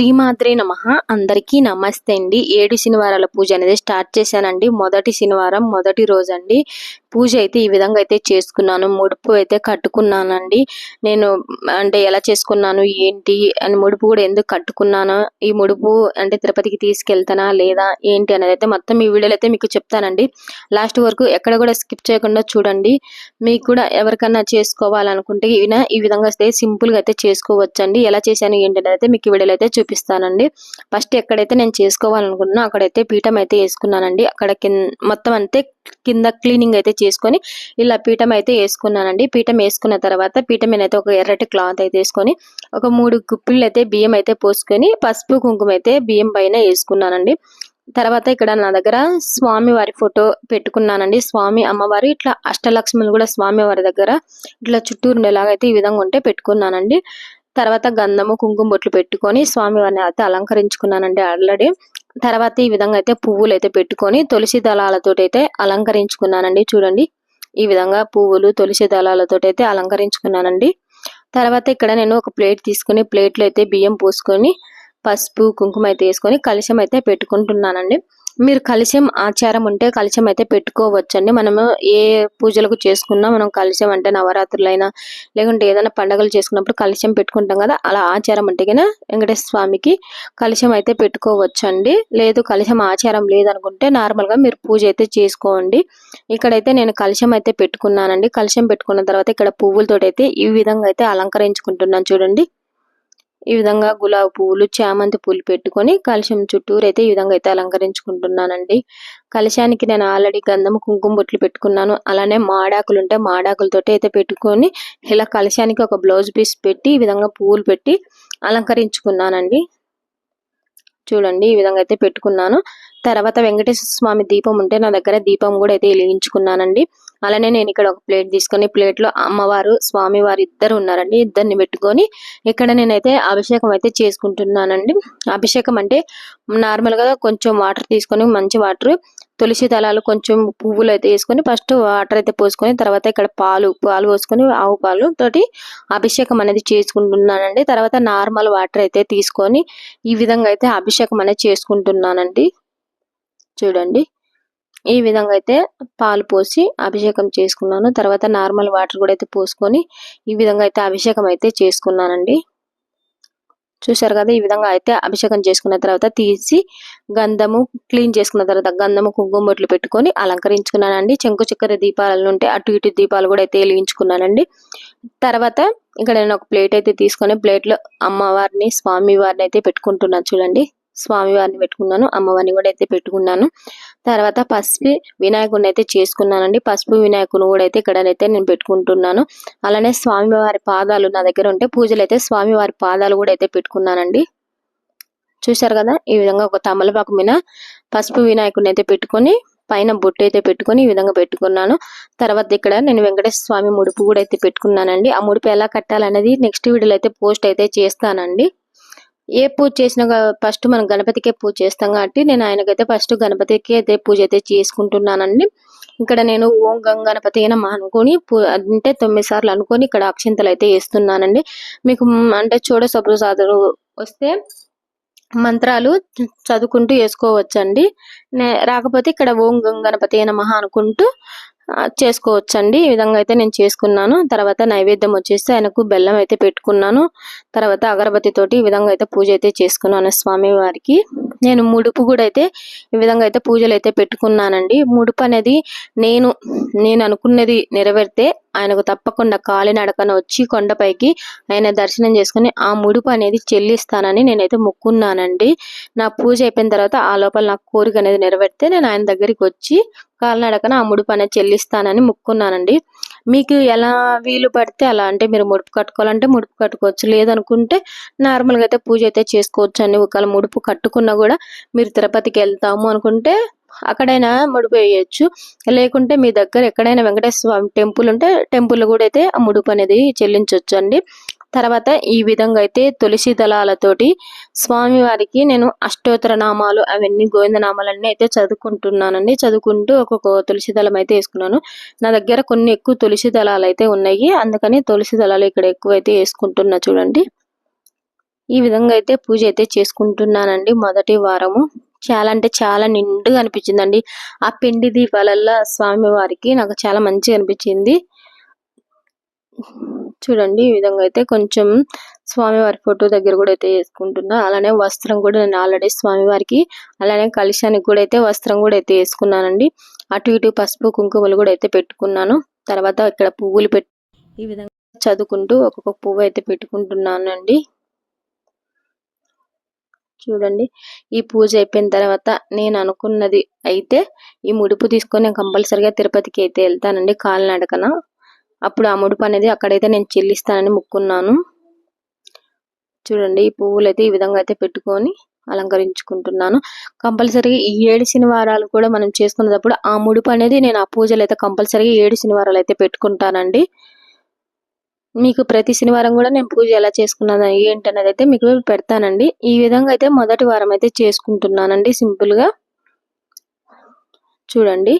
శ్రీమాద్రి నమ. అందరికీ నమస్తే అండి. ఏడు శనివారాల పూజ అనేది స్టార్ట్ చేశానండి. మొదటి శనివారం మొదటి రోజు అండి పూజ అయితే ఈ విధంగా అయితే చేసుకున్నాను. ముడుపు అయితే కట్టుకున్నానండి. నేను అంటే ఎలా చేసుకున్నాను ఏంటి అని ముడుపు కూడా ఎందుకు కట్టుకున్నాను ఈ ముడుపు అంటే తిరుపతికి తీసుకెళ్తానా లేదా ఏంటి అనేది అయితే మొత్తం ఈ వీడియోలో అయితే మీకు చెప్తానండి. లాస్ట్ వరకు ఎక్కడ కూడా స్కిప్ చేయకుండా చూడండి. మీకు కూడా ఎవరికన్నా చేసుకోవాలనుకుంటే ఈయన ఈ విధంగా అయితే సింపుల్గా అయితే చేసుకోవచ్చండి. ఎలా చేశాను ఏంటి అనేది అయితే మీకు వీడియోలో అయితే చూపిస్తానండి. ఫస్ట్ ఎక్కడైతే నేను చేసుకోవాలనుకుంటున్నా అక్కడైతే పీఠం అయితే వేసుకున్నానండి. అక్కడ కింద మొత్తం అంతే కింద క్లీనింగ్ అయితే చేసుకొని ఇలా పీఠం అయితే వేసుకున్నానండి. పీఠం వేసుకున్న తర్వాత పీఠం మీద అయితే ఒక ఎర్రటి క్లాత్ అయితే వేసుకొని ఒక మూడు గుప్పిళ్ళు అయితే బియ్యం అయితే పోసుకొని పసుపు కుంకుమ అయితే బియ్యం పైన వేసుకున్నానండి. తర్వాత ఇక్కడ నా దగ్గర స్వామి వారి ఫోటో పెట్టుకున్నానండి. స్వామి అమ్మవారు ఇట్లా అష్టలక్ష్ములు కూడా స్వామి వారి దగ్గర ఇట్లా చుట్టూ ఉండేలాగా అయితే ఈ విధంగా ఉంటే పెట్టుకున్నానండి. తర్వాత గంధము కుంకుమ బొట్లు పెట్టుకొని స్వామి వారిని అయితే అలంకరించుకున్నానండి ఆల్రెడీ. తర్వాత ఈ విధంగా అయితే పువ్వులు అయితే పెట్టుకొని తులసి దళాలతో అయితే అలంకరించుకున్నానండి. చూడండి ఈ విధంగా పువ్వులు తులసి దళాలతో అయితే అలంకరించుకున్నానండి. తర్వాత ఇక్కడ నేను ఒక ప్లేట్ తీసుకొని ప్లేట్లో అయితే బియ్యం పోసుకొని పసుపు కుంకుమ అయితే వేసుకొని కలుషం అయితే పెట్టుకుంటున్నానండి. మీరు కలిసం ఆచారం ఉంటే కలిసం అయితే పెట్టుకోవచ్చండి. మనము ఏ పూజలకు చేసుకున్నా మనం కలిసం అంటే నవరాత్రులైనా లేకుంటే ఏదైనా పండుగలు చేసుకున్నప్పుడు కలిసం పెట్టుకుంటాం కదా అలా ఆచారం అంటే కన్నా వెంకటేశ్వర స్వామికి కలిసం అయితే పెట్టుకోవచ్చండి. లేదు కలిసం ఆచారం లేదనుకుంటే నార్మల్గా మీరు పూజ అయితే చేసుకోండి. ఇక్కడైతే నేను కలిసం అయితే పెట్టుకున్నానండి. కలిసం పెట్టుకున్న తర్వాత ఇక్కడ పువ్వులతో అయితే ఈ విధంగా అయితే అలంకరించుకుంటున్నాను చూడండి. ఈ విధంగా గులాబీ పువ్వులు చామంతి పూలు పెట్టుకొని కలశం చుట్టూరు అయితే ఈ విధంగా అయితే అలంకరించుకుంటున్నానండి. కలశానికి నేను ఆల్రెడీ గంధం కుంకుమ బొట్లు పెట్టుకున్నాను. అలానే మాడాకులు ఉంటే మాడాకులతో అయితే పెట్టుకొని ఇలా కలశానికి ఒక బ్లౌజ్ పీస్ పెట్టి ఈ విధంగా పువ్వులు పెట్టి అలంకరించుకున్నానండి. చూడండి ఈ విధంగా అయితే పెట్టుకున్నాను. తర్వాత వెంకటేశ్వర స్వామి దీపం ఉంటే నా దగ్గర దీపం కూడా అయితే వెలిగించుకున్నానండి. అలానే నేను ఇక్కడ ఒక ప్లేట్ తీసుకొని ప్లేట్లో అమ్మవారు స్వామి వారు ఇద్దరు ఉన్నారండి. ఇద్దరిని పెట్టుకొని ఇక్కడ నేనైతే అభిషేకం అయితే చేసుకుంటున్నానండి. అభిషేకం అంటే నార్మల్గా కొంచెం వాటర్ తీసుకొని మంచి వాటర్ తులసి దళాలు కొంచెం పువ్వులు అయితే వేసుకొని ఫస్ట్ వాటర్ అయితే పోసుకొని తర్వాత ఇక్కడ పాలు పాలు పోసుకొని ఆవు పాలు తోటి అభిషేకం అనేది చేసుకుంటున్నానండి. తర్వాత నార్మల్ వాటర్ అయితే తీసుకొని ఈ విధంగా అయితే అభిషేకం అనేది చేసుకుంటున్నానండి. చూడండి. ఈ విధంగా అయితే పాలు పోసి అభిషేకం చేసుకున్నాను. తర్వాత నార్మల్ వాటర్ కూడా అయితే పోసుకొని ఈ విధంగా అయితే అభిషేకం అయితే చేసుకున్నానండి. చూసారు కదా ఈ విధంగా అయితే అభిషేకం చేసుకున్న తర్వాత తీసి గంధము క్లీన్ చేసుకున్న తర్వాత గంధము కుంకుమ బొట్లు పెట్టుకొని అలంకరించుకున్నానండి. చెంకు చక్కెర దీపాలు ఉంటే అటు ఇటు దీపాలు కూడా అయితే వెలిగించుకున్నానండి. తర్వాత ఇక్కడ నేను ఒక ప్లేట్ అయితే తీసుకొని ప్లేట్లో అమ్మవారిని స్వామి వారిని అయితే పెట్టుకుంటున్నాను చూడండి. స్వామి వారిని పెట్టుకున్నాను అమ్మవారిని కూడా అయితే పెట్టుకున్నాను. తర్వాత పసుపు వినాయకుడిని అయితే చేసుకున్నానండి. పసుపు వినాయకుని కూడా అయితే ఇక్కడనైతే నేను పెట్టుకుంటున్నాను. అలానే స్వామివారి పాదాలు నా దగ్గర ఉంటే పూజలు అయితే స్వామివారి పాదాలు కూడా అయితే పెట్టుకున్నానండి. చూశారు కదా ఈ విధంగా ఒక తమలపాకు మీద పసుపు వినాయకుడిని అయితే పెట్టుకొని పైన బొట్టు అయితే పెట్టుకొని ఈ విధంగా పెట్టుకున్నాను. తర్వాత ఇక్కడ నేను వెంకటేశ్వర స్వామి ముడుపు కూడా అయితే పెట్టుకున్నానండి. ఆ ముడుపు ఎలా కట్టాలనేది నెక్స్ట్ వీడియోలో అయితే పోస్ట్ అయితే చేస్తానండి. ఏ పూజ చేసినా ఫస్ట్ మనం గణపతికే పూజ చేస్తాం కాబట్టి నేను ఆయనకైతే ఫస్ట్ గణపతికి అయితే పూజ అయితే చేసుకుంటున్నానండి. ఇక్కడ నేను ఓం గంగ గణపతి అయినా అనుకొని అంటే తొమ్మిది సార్లు అనుకొని ఇక్కడ అక్షింతలు అయితే వేస్తున్నానండి. మీకు అంటే చూడ సప్రసాదులు వస్తే మంత్రాలు చదువుకుంటూ వేసుకోవచ్చండి. రాకపోతే ఇక్కడ ఓం గంగ గణపతి అయిన మహా అనుకుంటూ చేసుకోవచ్చండి. ఈ విధంగా అయితే నేను చేసుకున్నాను. తర్వాత నైవేద్యం వచ్చేసి ఆయనకు బెల్లం అయితే పెట్టుకున్నాను. తర్వాత అగరబత్తి తోటి ఈ విధంగా అయితే పూజ అయితే చేసుకున్నాను స్వామి వారికి. నేను ముడుపు కూడా అయితే ఈ విధంగా అయితే పూజలు అయితే పెట్టుకున్నానండి. ముడుపు అనేది నేను నేను అనుకున్నది నెరవేరితే ఆయనకు తప్పకుండా కాలినడకన వచ్చి కొండపైకి ఆయన దర్శనం చేసుకుని ఆ ముడుపు అనేది చెల్లిస్తానని నేనైతే మొక్కున్నానండి. నా పూజ అయిపోయిన తర్వాత ఆ లోపల నా కోరిక అనేది నెరవేరితే నేను ఆయన దగ్గరికి వచ్చి కాలినడకన ఆ ముడుపు అనేది చెల్లిస్తానని మొక్కున్నానండి. మీకు ఎలా వీలు పడితే అలా అంటే మీరు ముడుపు కట్టుకోవాలంటే ముడుపు కట్టుకోవచ్చు. లేదనుకుంటే నార్మల్గా అయితే పూజ అయితే చేసుకోవచ్చు అండి ఒకవేళ ముడుపు కట్టుకున్నా కూడా మీరు తిరుపతికి వెళ్తాము అనుకుంటే అక్కడైనా ముడుపు వేయచ్చు లేకుంటే మీ దగ్గర ఎక్కడైనా వెంకటేశ్వర స్వామి టెంపుల్ ఉంటే టెంపుల్ కూడా అయితే ఆ ముడుపు అనేది చెల్లించవచ్చు అండి తర్వాత ఈ విధంగా అయితే తులసి దళాలతోటి స్వామివారికి నేను అష్టోత్తర నామాలు అవన్నీ గోవింద నామాలన్నీ అయితే చదువుకుంటున్నానండి. చదువుకుంటూ ఒక్కొక్క తులసి దళం అయితే వేసుకున్నాను. నా దగ్గర కొన్ని ఎక్కువ తులసి దళాలు అయితే ఉన్నాయి. అందుకని తులసి దళాలు ఇక్కడ ఎక్కువ అయితే వేసుకుంటున్నా చూడండి. ఈ విధంగా అయితే పూజ అయితే చేసుకుంటున్నానండి మొదటి వారము. చాలా అంటే చాలా నిండుగా అనిపించిందండి. ఆ పిండి దీపాలల్లో స్వామి వారికి నాకు చాలా మంచిగా అనిపించింది. చూడండి ఈ విధంగా అయితే కొంచెం స్వామివారి ఫోటో దగ్గర కూడా అయితే వేసుకుంటున్నా. అలానే వస్త్రం కూడా నేను ఆల్రెడీ స్వామివారికి అలానే కలశానికి కూడా అయితే వస్త్రం కూడా అయితే వేసుకున్నానండి. అటు ఇటు పసుపు కుంకుమలు కూడా అయితే పెట్టుకున్నాను. తర్వాత ఇక్కడ పువ్వులు పెట్టి ఈ విధంగా చదువుకుంటూ ఒక్కొక్క పువ్వు అయితే పెట్టుకుంటున్నానండి. చూడండి. ఈ పూజ అయిపోయిన తర్వాత నేను అనుకున్నది అయితే ఈ ముడుపు తీసుకొని నేను కంపల్సరిగా తిరుపతికి అయితే వెళ్తానండి కాలినడకన. అప్పుడు ఆ ముడుపు అనేది అక్కడైతే నేను చెల్లిస్తానని ముక్కున్నాను. చూడండి ఈ పువ్వులు అయితే ఈ విధంగా అయితే పెట్టుకొని అలంకరించుకుంటున్నాను. కంపల్సరీగా ఈ ఏడు శనివారాలు కూడా మనం చేసుకునేటప్పుడు ఆ ముడుపు అనేది నేను ఆ పూజలు అయితే కంపల్సరీగా ఏడు శనివారాలు అయితే పెట్టుకుంటానండి. మీకు ప్రతి శనివారం కూడా నేను పూజ ఎలా చేసుకున్నాను ఏంటనేది అయితే మీకు పెడతానండి. ఈ విధంగా అయితే మొదటి వారం అయితే చేసుకుంటున్నానండి సింపుల్గా. చూడండి.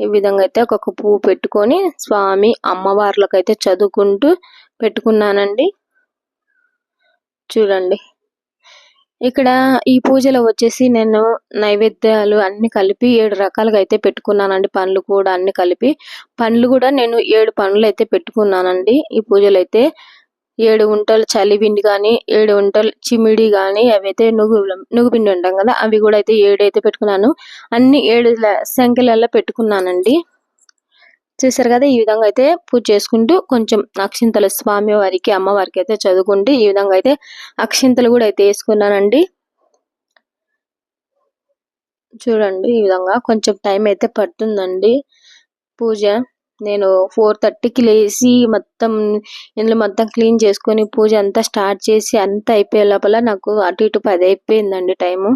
ఈ విధంగా అయితే ఒక్కొక్క పువ్వు పెట్టుకొని స్వామి అమ్మవార్లకైతే చదువుకుంటూ పెట్టుకున్నానండి. చూడండి. ఇక్కడ ఈ పూజలో వచ్చేసి నేను నైవేద్యాలు అన్ని కలిపి ఏడు రకాలుగా అయితే పెట్టుకున్నానండి. పండ్లు కూడా అన్ని కలిపి. పండ్లు కూడా నేను ఏడు పండ్లు అయితే పెట్టుకున్నానండి. ఈ పూజలు అయితే ఏడు ఉంటలు చలిపిండి కానీ ఏడు ఉంటలు చిమిడి కానీ అవి అయితే నువ్వు నువ్వుపిండి ఉంటాం కదా అవి కూడా అయితే ఏడు అయితే పెట్టుకున్నాను. అన్ని ఏడు సంఖ్యలలో పెట్టుకున్నానండి. చూసారు కదా ఈ విధంగా అయితే పూజ చేసుకుంటూ కొంచెం అక్షింతలు స్వామి వారికి అమ్మవారికి అయితే చదువుకుంటూ ఈ విధంగా అయితే అక్షింతలు కూడా అయితే వేసుకున్నానండి. చూడండి ఈ విధంగా కొంచెం టైం అయితే పడుతుందండి. పూజ నేను ఫోర్ థర్టీకి లేచి మొత్తం ఇంట్లో మొత్తం క్లీన్ చేసుకొని పూజ అంతా స్టార్ట్ చేసి అంతా అయిపోయే లోపల నాకు అటు ఇటు పది అయిపోయిందండి టైము.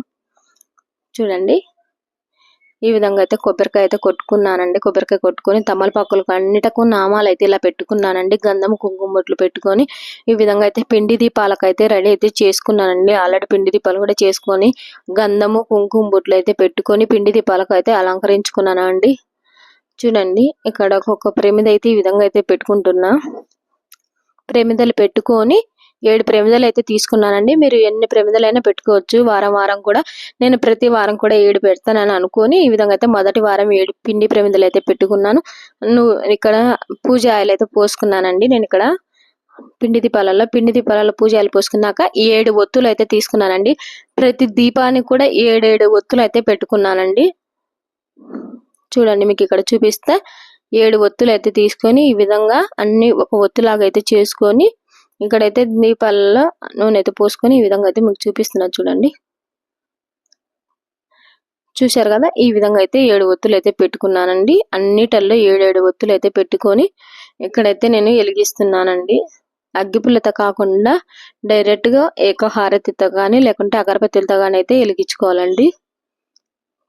చూడండి. ఈ విధంగా అయితే కొబ్బరికాయ అయితే కొట్టుకున్నానండి. కొబ్బరికాయ కొట్టుకొని తమలపాకులకు అన్నిటకు నామాలు అయితే ఇలా పెట్టుకున్నానండి. గంధం కుంకుమ బొట్లు పెట్టుకొని ఈ విధంగా అయితే పిండి దీపాలకు అయితే రెడీ అయితే చేసుకున్నానండి. ఆల్రెడీ పిండి దీపాలు కూడా చేసుకొని గంధము కుంకుమ బొట్లు అయితే పెట్టుకొని పిండి దీపాలకు అయితే అలంకరించుకున్నానండి. చూడండి ఇక్కడ ఒక ప్రమిద అయితే ఈ విధంగా అయితే పెట్టుకుంటున్నా. ప్రమిదలు పెట్టుకొని ఏడు ప్రమిదలు అయితే తీసుకున్నానండి. మీరు ఎన్ని ప్రమిదలైనా పెట్టుకోవచ్చు. వారం వారం కూడా నేను ప్రతి వారం కూడా ఏడు పెడతానని అనుకుని ఈ విధంగా అయితే మొదటి వారం ఏడు పిండి ప్రమిదలు అయితే పెట్టుకున్నాను. నువ్వు ఇక్కడ పూజ ఆయిల్ అయితే పోసుకున్నానండి. నేను ఇక్కడ పిండి దీపాలలో పిండి దీపాలలో పూజ ఆయిల్ పోసుకున్నాక ఏడు ఒత్తులు అయితే తీసుకున్నానండి. ప్రతి దీపానికి కూడా ఏడేడు ఒత్తులు అయితే పెట్టుకున్నానండి. చూడండి మీకు ఇక్కడ చూపిస్తే. ఏడు ఒత్తులు అయితే తీసుకొని ఈ విధంగా అన్ని ఒక ఒత్తులాగా అయితే చేసుకొని ఇక్కడైతే దీపాలలో నూనె అయితే పోసుకొని ఈ విధంగా అయితే మీకు చూపిస్తున్నా చూడండి. చూశారు కదా? ఈ విధంగా అయితే ఏడు ఒత్తులు అయితే పెట్టుకున్నానండి. అన్నిటల్లో ఏడేడు ఒత్తులు అయితే పెట్టుకొని ఇక్కడైతే నేను వెలిగిస్తున్నానండి. అగ్గిపుల్లతో కాకుండా డైరెక్ట్గా ఏకహారతితో కానీ లేకుంటే అగరబత్తులతో కానీ అయితే వెలిగించుకోవాలండి.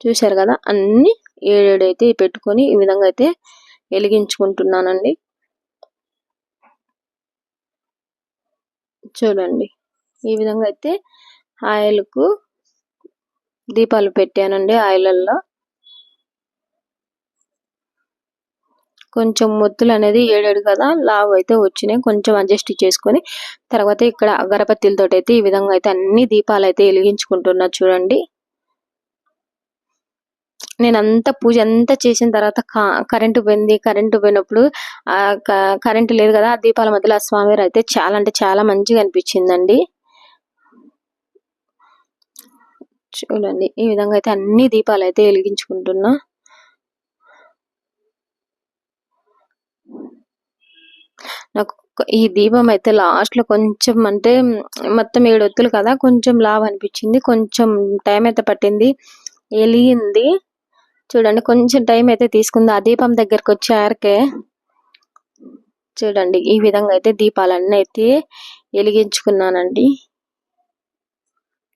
చూశారు కదా? అన్ని ఏడేడు అయితే పెట్టుకొని ఈ విధంగా అయితే వెలిగించుకుంటున్నానండి. చూడండి. ఈ విధంగా అయితే ఆయిల్కు దీపాలు పెట్టానండి ఆయిలల్లో. కొంచెం మొత్తులు అనేది ఏడాడు కదా లావు అయితే వచ్చినాయి. కొంచెం అడ్జస్ట్ చేసుకొని తర్వాత ఇక్కడ అగరబత్తిలతో అయితే ఈ విధంగా అయితే అన్ని దీపాలు అయితే వెలిగించుకుంటున్నారు చూడండి. నేను అంత పూజ అంతా చేసిన తర్వాత కరెంటు పోయింది కరెంటు పోయినప్పుడు కరెంటు లేదు కదా ఆ దీపాల మధ్యలో ఆ స్వామివారు అయితే చాలా అంటే చాలా మంచిగా అనిపించిందండి. చూడండి ఈ విధంగా అయితే అన్ని దీపాలు అయితే వెలిగించుకుంటున్నా. నాకు ఈ దీపం అయితే లాస్ట్లో కొంచెం అంటే మొత్తం ఏడు ఒత్తులు కదా కొంచెం లావ్ అనిపించింది కొంచెం టైం అయితే పట్టింది వెలిగింది. చూడండి కొంచెం టైం అయితే తీసుకుంది. ఆ దీపం దగ్గరకు వచ్చారకే చూడండి ఈ విధంగా అయితే దీపాలన్నీ అయితే వెలిగించుకున్నానండి.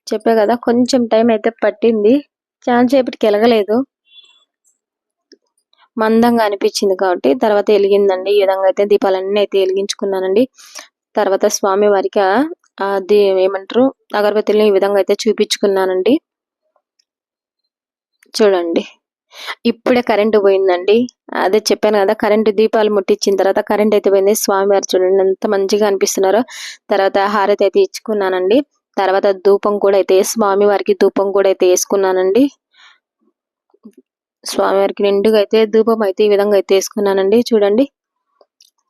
చెప్పే కదా కొంచెం టైం అయితే పట్టింది. చాలా సేపటికి వెలగలేదు. మందంగా అనిపించింది కాబట్టి తర్వాత వెలిగిందండి. ఈ విధంగా అయితే దీపాలన్నీ అయితే వెలిగించుకున్నానండి. తర్వాత స్వామి వారికి అది ఏమంటారు అగరబత్తిని ఈ విధంగా అయితే చూపించుకున్నానండి. చూడండి. ఇప్పుడే కరెంటు పోయిందండి. అదే చెప్పాను కదా కరెంటు దీపాలు ముట్టించిన తర్వాత కరెంట్ అయితే పోయింది. స్వామివారు చూడండి ఎంత మంచిగా అనిపిస్తున్నారో. తర్వాత హారతి అయితే ఇచ్చుకున్నానండి. తర్వాత ధూపం కూడా అయితే స్వామివారికి ధూపం కూడా అయితే వేసుకున్నానండి. స్వామివారికి నిండుగా అయితే ధూపం అయితే ఈ విధంగా అయితే వేసుకున్నానండి. చూడండి.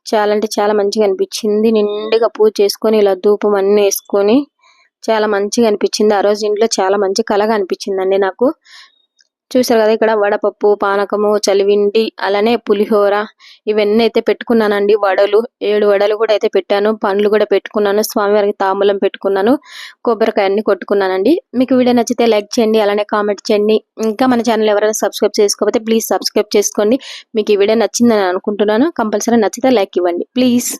చాలా అంటే చాలా మంచిగా అనిపించింది. నిండుగా పూజ చేసుకొని ఇలా ధూపం అన్ని వేసుకొని చాలా మంచిగా అనిపించింది. ఆ రోజు ఇంట్లో చాలా మంచి కలగా అనిపించిందండి నాకు. చూసారు కదా ఇక్కడ వడపప్పు పానకము చలివిండి అలానే పులిహోర ఇవన్నీ అయితే పెట్టుకున్నానండి. వడలు ఏడు వడలు కూడా అయితే పెట్టాను. పండ్లు కూడా పెట్టుకున్నాను. స్వామివారికి తాంబూలం పెట్టుకున్నాను. కొబ్బరికాయ అన్ని కొట్టుకున్నానండి. మీకు వీడియో నచ్చితే లైక్ చేయండి అలానే కామెంట్ చేయండి. ఇంకా మన ఛానల్ ఎవరైనా సబ్స్క్రైబ్ చేసుకోకపోతే ప్లీజ్ సబ్స్క్రైబ్ చేసుకోండి. మీకు ఈ వీడియో నచ్చిందని అనుకుంటున్నాను. కంపల్సరీ నచ్చితే లైక్ ఇవ్వండి. ప్లీజ్.